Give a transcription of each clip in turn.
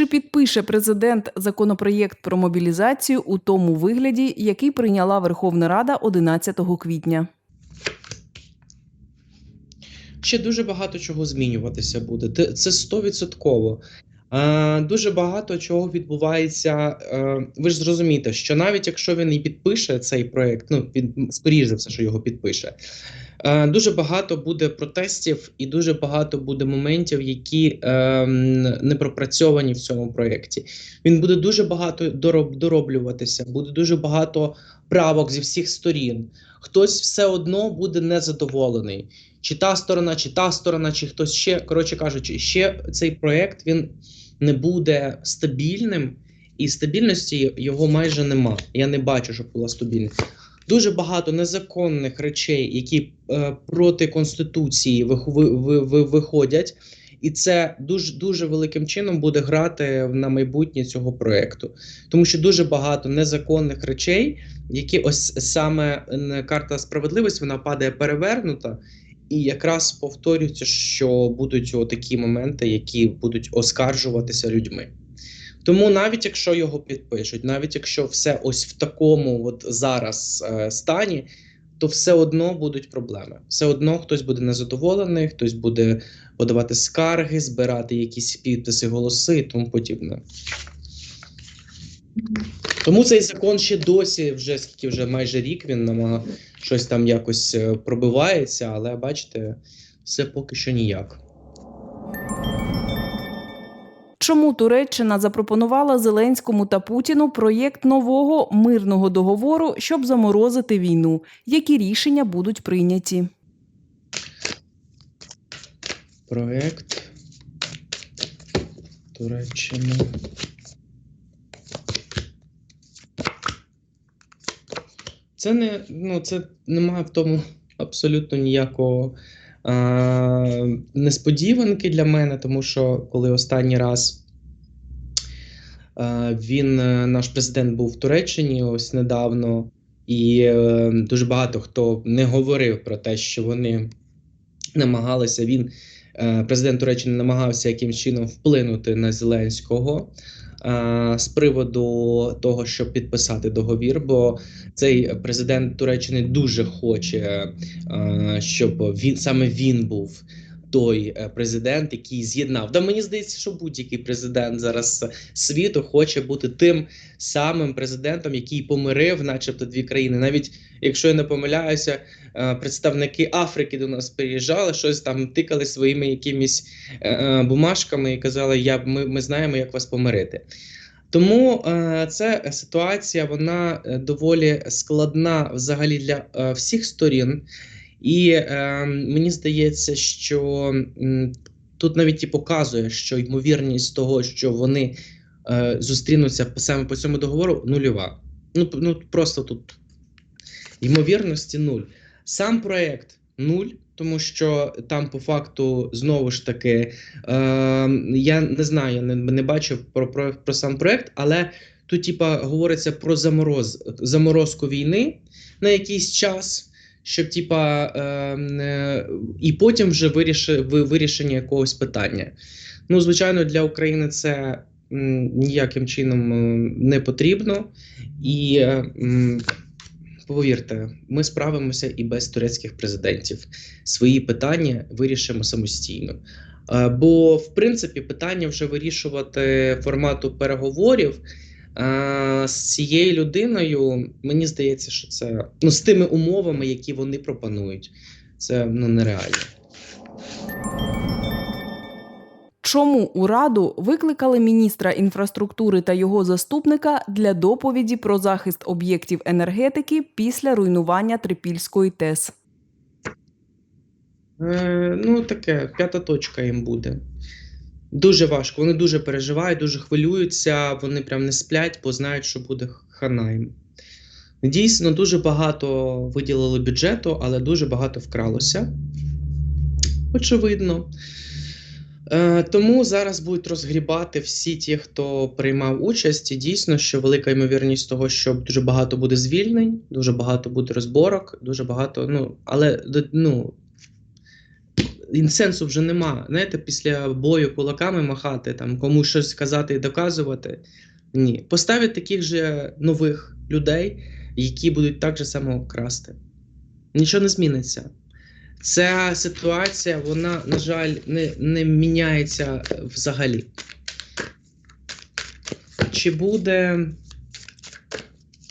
Чи підпише президент законопроєкт про мобілізацію у тому вигляді, який прийняла Верховна Рада 11 квітня? ще дуже багато чого змінюватися буде. Це стовідсотково. Е, Дуже багато чого відбувається. Е, Ви ж зрозумієте, що навіть якщо він і підпише цей проект, ну він скоріш за все, що його підпише. Е, Дуже багато буде протестів і дуже багато буде моментів, які е, не пропрацьовані в цьому проєкті. Він буде дуже багато дороб- дороблюватися, буде дуже багато правок зі всіх сторін. Хтось все одно буде незадоволений чи та сторона, чи та сторона, чи хтось ще. Коротше кажучи, ще цей проект він не буде стабільним, і стабільності його майже нема. Я не бачу, щоб була стабільність. Дуже багато незаконних речей, які е, проти конституції вих, ви, ви, ви- виходять, і це дуже дуже великим чином буде грати на майбутнє цього проекту, тому що дуже багато незаконних речей, які ось саме карта справедливості вона падає перевернута, і якраз повторюється, що будуть такі моменти, які будуть оскаржуватися людьми. Тому навіть якщо його підпишуть, навіть якщо все ось в такому от зараз е, стані, то все одно будуть проблеми. Все одно хтось буде незадоволений, хтось буде подавати скарги, збирати якісь підписи, голоси і тому подібне. Тому цей закон ще досі, вже скільки вже майже рік він намага щось там якось е, пробивається, але бачите, все поки що ніяк. Чому Туреччина запропонувала Зеленському та Путіну проєкт нового мирного договору, щоб заморозити війну? Які рішення будуть прийняті? Проект Туреччина. Це не ну, це немає в тому абсолютно ніякого несподіванки для мене, тому що коли останній раз е, він, е, наш президент, був в Туреччині ось недавно, і е, дуже багато хто не говорив про те, що вони намагалися він е, президент Туреччини намагався якимсь чином вплинути на Зеленського. е, з приводу того, щоб підписати договір. Бо цей президент Туреччини дуже хоче, е, щоб він саме він був. Той е, президент, який з'єднав. Да мені здається, що будь-який президент зараз світу хоче бути тим самим президентом, який помирив, начебто, дві країни. Навіть якщо я не помиляюся, е, представники Африки до нас приїжджали, щось там тикали своїми якимись е, е, бумажками і казали, я, ми, ми знаємо, як вас помирити. Тому ця ситуація вона доволі складна взагалі для всіх сторін. І мені здається, що тут навіть і показує, що ймовірність того, що вони зустрінуться саме по цьому договору, нульова. Ну, ну просто тут ймовірності нуль. Сам проект нуль, тому що там по факту знову ж таки е, я не знаю, я не, не бачив про, про, про сам проект, але тут, типа, говориться про замороз, заморозку війни на якийсь час. Щоб типа е, е, і потім вже виріши, ви- вирішення якогось питання. Ну, звичайно, для України це м, ніяким чином м, не потрібно, і е, м, повірте, ми справимося і без турецьких президентів. Свої питання вирішимо самостійно. Е, Бо, в принципі, питання вже вирішувати формату переговорів е, з цією людиною, мені здається, що це ну, з тими умовами, які вони пропонують. Це ну, нереально. Чому у Раду викликали міністра інфраструктури та його заступника для доповіді про захист об'єктів енергетики після руйнування Трипільської ТЕС? Е, ну, таке, п'ята точка їм буде. Дуже важко. Вони дуже переживають, дуже хвилюються, вони прям не сплять, бо знають, що буде хана. Дійсно, дуже багато виділили бюджету, але дуже багато вкралося. Очевидно. Е, тому зараз будуть розгрібати всі ті, хто приймав участь. І дійсно, що велика ймовірність того, що дуже багато буде звільнень, дуже багато буде розборок, дуже багато. Ну, але ну, і сенсу вже нема. Знаєте, після бою кулаками махати, там комусь щось казати і доказувати. Ні. Поставить таких же нових людей, які будуть так же само красти. Нічого не зміниться. Ця ситуація, вона, на жаль, не, не міняється взагалі. Чи буде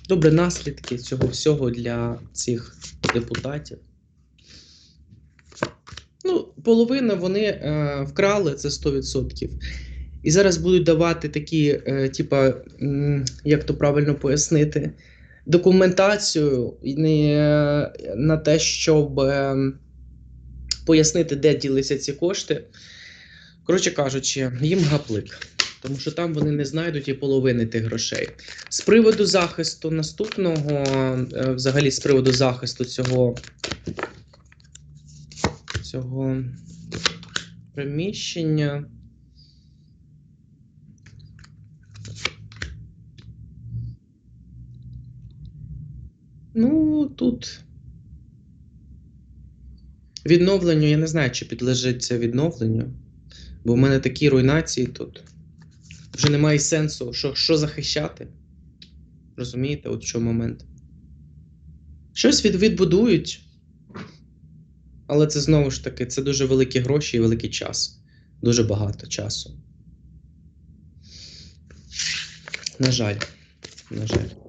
добре наслідки цього всього для цих депутатів? Ну, половина вони е, вкрали це 100%. І зараз будуть давати такі, е, типа, як то правильно пояснити, документацію не, е, на те, щоб е, пояснити, де ділися ці кошти. Коротше кажучи, їм гаплик. Тому що там вони не знайдуть і половини тих грошей. З приводу захисту наступного, е, взагалі, з приводу захисту цього, цього приміщення. Ну, тут відновленню, я не знаю, чи підлежить це відновленню. Бо в мене такі руйнації тут. Вже немає сенсу, що, що захищати. Розумієте, от чому момент. Щось від, відбудують. Але це знову ж таки, це дуже великі гроші і великий час. Дуже багато часу. На жаль. На жаль.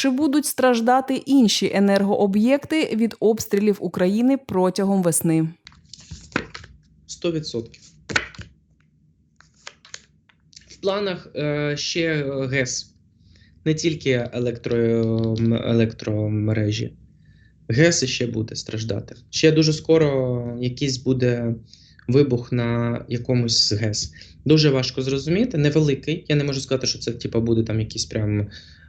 Чи будуть страждати інші енергооб'єкти від обстрілів України протягом весни? 100%. В планах е, ще е, ГЕС. Не тільки електро, електромережі. ГЕС ще буде страждати. Ще дуже скоро якийсь буде вибух на якомусь з ГЕС. Дуже важко зрозуміти, невеликий. Я не можу сказати, що це типу, буде там якийсь прям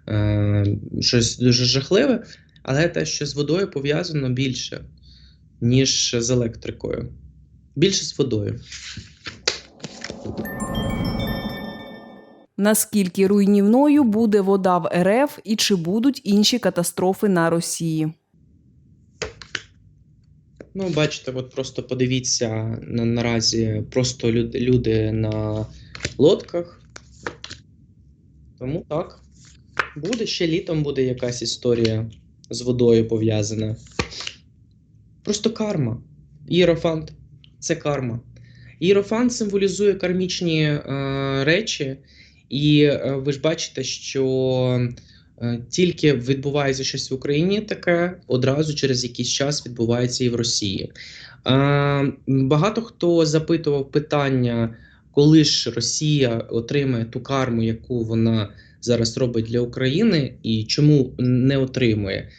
е, щось дуже жахливе, але те, що з водою пов'язано більше, ніж з електрикою. Більше з водою. Наскільки руйнівною буде вода в РФ і чи будуть інші катастрофи на Росії? Ну, бачите, от просто подивіться на, наразі просто люди, люди на лодках. Тому так. Буде ще літом буде якась історія з водою пов'язана. Просто карма. Іерофант це карма. Іерофант символізує кармічні е, речі, і е, ви ж бачите, що тільки відбувається щось в Україні таке, одразу через якийсь час відбувається і в Росії. Е, багато хто запитував питання, коли ж Росія отримає ту карму, яку вона зараз робить для України, і чому не отримує.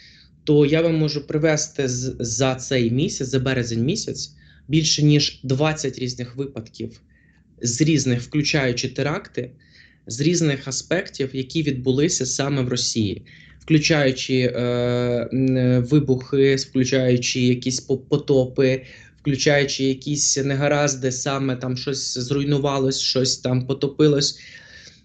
То я вам можу привести за цей місяць, за березень місяць, більше ніж 20 різних випадків з різних, включаючи теракти, з різних аспектів, які відбулися саме в Росії, включаючи е, вибухи, включаючи якісь по- потопи, включаючи якісь негаразди, саме там щось зруйнувалось, щось там потопилось.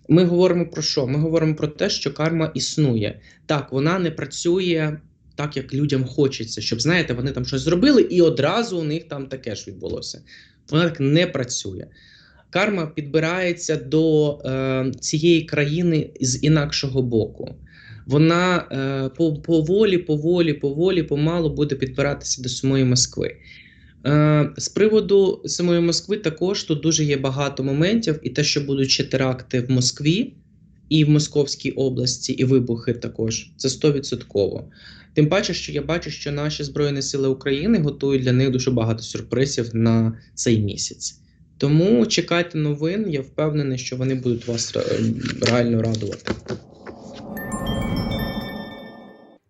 Ми говоримо про що? Ми говоримо про те, що карма існує. Так, вона не працює так, як людям хочеться, щоб знаєте, вони там щось зробили, і одразу у них там таке ж відбулося. Вона так не працює. Карма підбирається до е, цієї країни з інакшого боку. Вона е, по- поволі, поволі, поволі, помалу буде підбиратися до самої Москви. Е, з приводу самої Москви також тут дуже є багато моментів, і те, що будуть теракти в Москві і в Московській області, і вибухи також це 100%. Тим паче, що я бачу, що наші Збройні Сили України готують для них дуже багато сюрпризів на цей місяць. Тому чекайте новин. Я впевнений, що вони будуть вас е, реально радувати.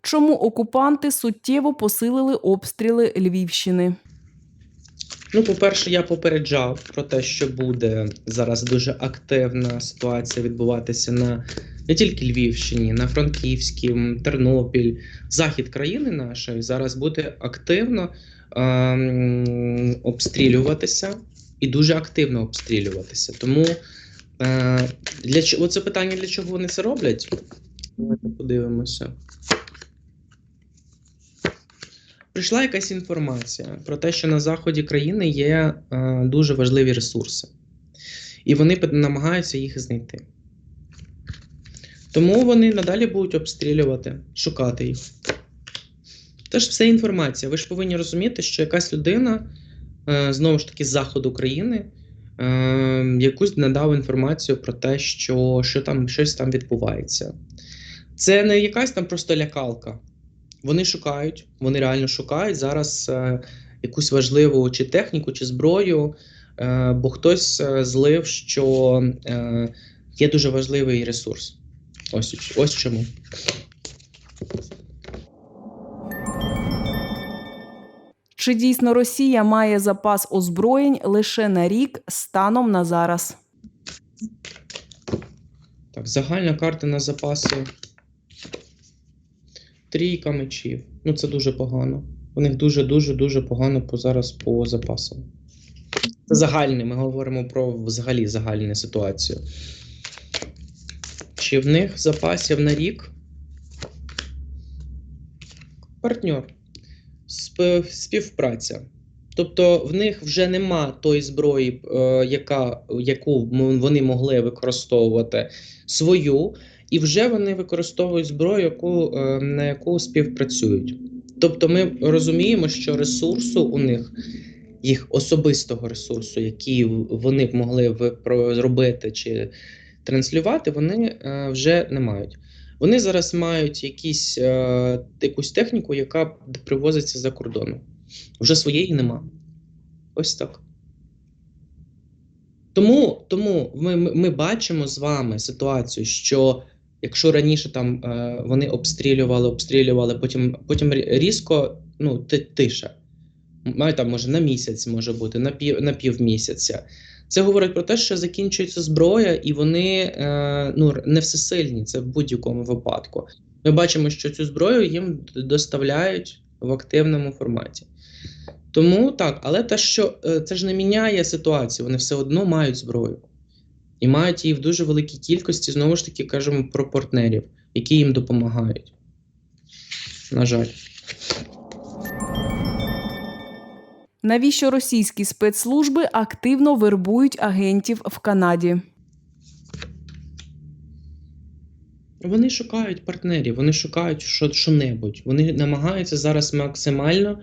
Чому окупанти суттєво посилили обстріли Львівщини? Ну, по-перше, я попереджав про те, що буде зараз дуже активна ситуація відбуватися на не тільки Львівщині, на Франківській, Тернопіль, захід країни нашої зараз буде активно ем, обстрілюватися і дуже активно обстрілюватися. Тому е, для чого це питання, для чого вони це роблять? Давайте подивимося. прийшла якась інформація про те, що на заході країни є е, дуже важливі ресурси, і вони намагаються їх знайти. Тому вони надалі будуть обстрілювати, шукати їх. Теж все інформація. Ви ж повинні розуміти, що якась людина, знову ж таки, з заходу країни, е, якусь надав інформацію про те, що, що там щось там відбувається. Це не якась там просто лякалка. Вони шукають, вони реально шукають зараз е, якусь важливу чи техніку, чи зброю, е, бо хтось е, злив, що е, є дуже важливий ресурс. Ось, ось чому. Чи дійсно Росія має запас озброєнь лише на рік станом на зараз? Так, загальна карта на запаси. Трійка мечів. Ну, це дуже погано. У них дуже-дуже дуже погано по зараз по запасам. Це загальне, ми говоримо про взагалі загальну ситуацію. Чи в них запасів на рік? Партньор. Сп- Співпраця. Тобто в них вже нема тої зброї, е, яка, яку вони могли використовувати свою, і вже вони використовують зброю, яку, е, на яку співпрацюють. Тобто ми розуміємо, що ресурсу у них, їх особистого ресурсу, який вони б могли зробити чи транслювати, вони е, вже не мають. Вони зараз мають якісь, е, якусь техніку, яка привозиться за кордону. Вже своєї нема. Ось так. Тому, тому ми, ми, бачимо з вами ситуацію, що якщо раніше там е, вони обстрілювали, обстрілювали, потім, потім різко ну, тиша. Там може на місяць може бути, на пів, на півмісяця. Це говорить про те, що закінчується зброя, і вони е, ну, не всесильні, це в будь-якому випадку. Ми бачимо, що цю зброю їм доставляють в активному форматі. Тому так, але те, що е, це ж не міняє ситуацію, вони все одно мають зброю. І мають її в дуже великій кількості, знову ж таки, кажемо про партнерів, які їм допомагають. На жаль. Навіщо російські спецслужби активно вербують агентів в Канаді? Вони шукають партнерів, вони шукають що, що-небудь. Вони намагаються зараз максимально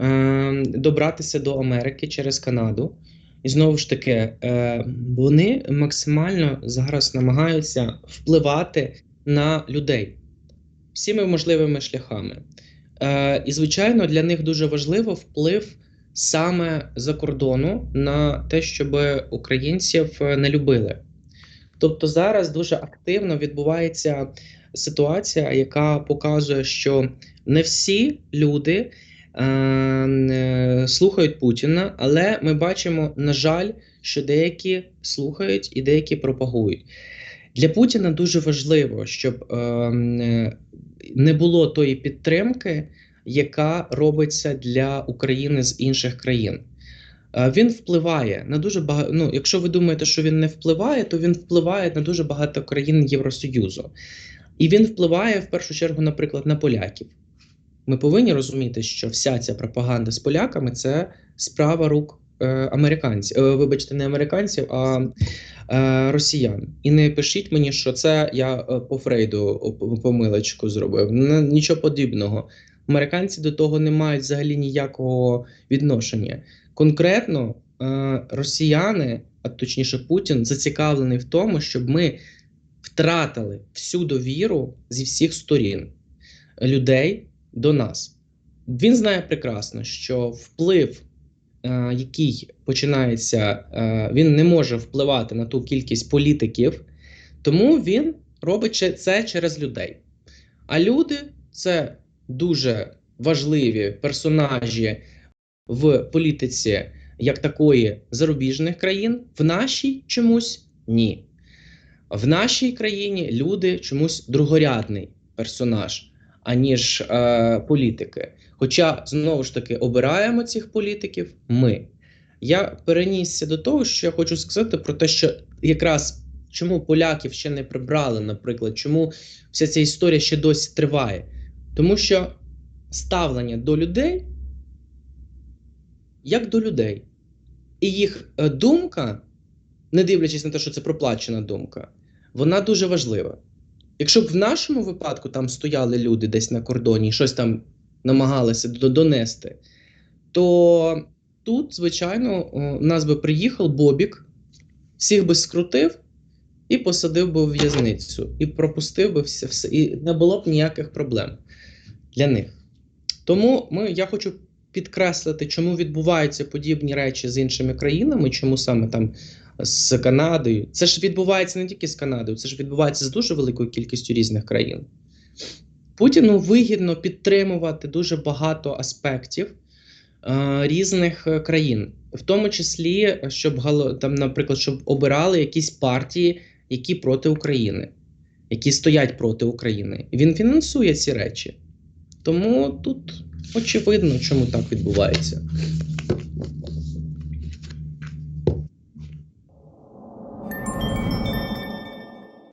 е, добратися до Америки через Канаду. І знову ж таки, е, вони максимально зараз намагаються впливати на людей всіми можливими шляхами. Е, і, звичайно, для них дуже важливо вплив саме за кордону на те, щоб українців е, не любили. Тобто зараз дуже активно відбувається ситуація, яка показує, що не всі люди е, е, слухають Путіна, але ми бачимо, на жаль, що деякі слухають і деякі пропагують. Для Путіна дуже важливо, щоб е, е, не було тої підтримки, яка робиться для України з інших країн. Е, Він впливає на дуже багато. Ну, якщо ви думаєте, що він не впливає, то він впливає на дуже багато країн Євросоюзу. І він впливає в першу чергу, наприклад, на поляків. Ми повинні розуміти, що вся ця пропаганда з поляками це справа рук е, американців. Е, вибачте, не американців, а росіян. І не пишіть мені, що це я по Фрейду помилочку зробив. Нічого подібного. Американці до того не мають взагалі ніякого відношення. Конкретно е, росіяни, а точніше Путін, зацікавлений в тому, щоб ми втратили всю довіру зі всіх сторін людей до нас. Він знає прекрасно, що вплив, е, який починається, е, він не може впливати на ту кількість політиків, тому він робить це через людей. А люди це дуже важливі персонажі в політиці як такої зарубіжних країн, в нашій чомусь ні. В нашій країні люди чомусь другорядний персонаж, аніж е, політики. Хоча, знову ж таки, обираємо цих політиків ми. Я перенісся до того, що я хочу сказати про те, що якраз чому поляків ще не прибрали, наприклад, чому вся ця історія ще досі триває. Тому що ставлення до людей як до людей. І їх е, думка, не дивлячись на те, що це проплачена думка, вона дуже важлива. Якщо б в нашому випадку там стояли люди десь на кордоні і щось там намагалися донести, то тут, звичайно, у нас би приїхав Бобік, всіх би скрутив і посадив би в в'язницю, і пропустив би все, все, і не було б ніяких проблем для них. Тому ми, я хочу підкреслити, чому відбуваються подібні речі з іншими країнами, чому саме там з Канадою. Це ж відбувається не тільки з Канадою, це ж відбувається з дуже великою кількістю різних країн. Путіну вигідно підтримувати дуже багато аспектів е, різних е, країн, в тому числі, щоб там, наприклад, щоб обирали якісь партії, які проти України, які стоять проти України. Він фінансує ці речі. Тому тут очевидно, чому так відбувається.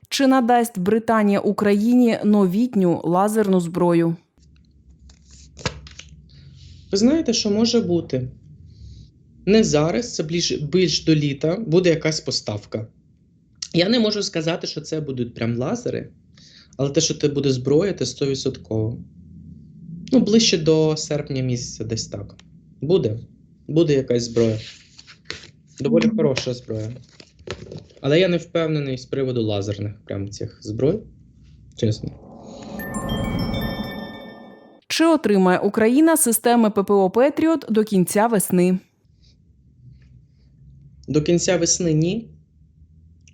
Чи надасть Британія Україні новітню лазерну зброю? Ви знаєте, що може бути? Не зараз, це більш, більш до літа, буде якась поставка. Я не можу сказати, що це будуть прям лазери, але те, що це буде зброя, це 100%. Ну, ближче до серпня місяця, десь так. Буде. Буде якась зброя. Доволі хороша зброя. Але я не впевнений з приводу лазерних прям цих зброй. Чесно. Чи отримає Україна системи ППО Петріот до кінця весни? До кінця весни ні.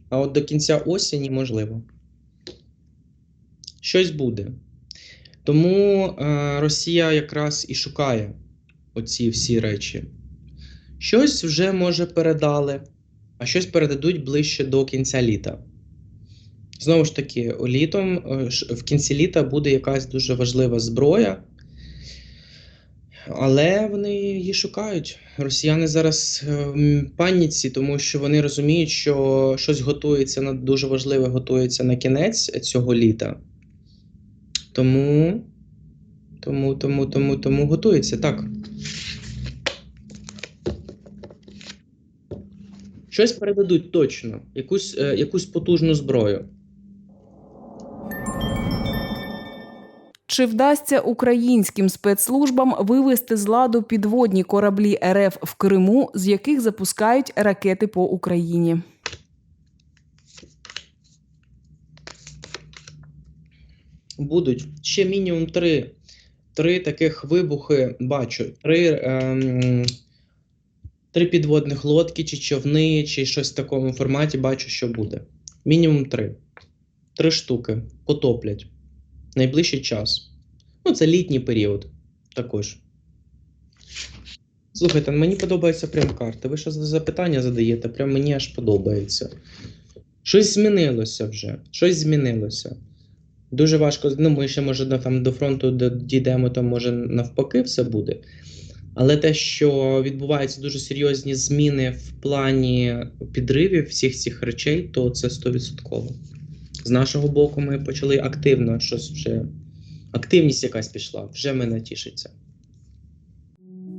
А от до кінця осені можливо. Щось буде. Тому е, Росія якраз і шукає оці всі речі. Щось вже може передали, а щось передадуть ближче до кінця літа. Знову ж таки, літом, е, в кінці літа буде якась дуже важлива зброя. Але вони її шукають. Росіяни зараз е, в паніці, тому що вони розуміють, що щось готується на дуже важливе готується на кінець цього літа. Тому, тому, тому, тому, тому готується так. Щось передадуть точно, якусь, е, якусь потужну зброю. Чи вдасться українським спецслужбам вивести з ладу підводні кораблі РФ в Криму, з яких запускають ракети по Україні? Будуть ще мінімум три, три таких вибухи бачу. Три, ем, три підводних лодки, чи човни, чи щось в такому форматі бачу, що буде. Мінімум три. Три штуки потоплять. Найближчий час. Ну, це літній період також. Слухайте, мені подобаються прям карти. Ви що за запитання задаєте? Прям мені аж подобається. Щось змінилося вже. Щось змінилося. Дуже важко. Ну, ми ще може там до фронту дійдемо, то може навпаки все буде. Але те, що відбуваються дуже серйозні зміни в плані підривів всіх цих речей, то це 100%. З нашого боку, ми почали активно щось вже. Активність якась пішла, вже мене тішиться.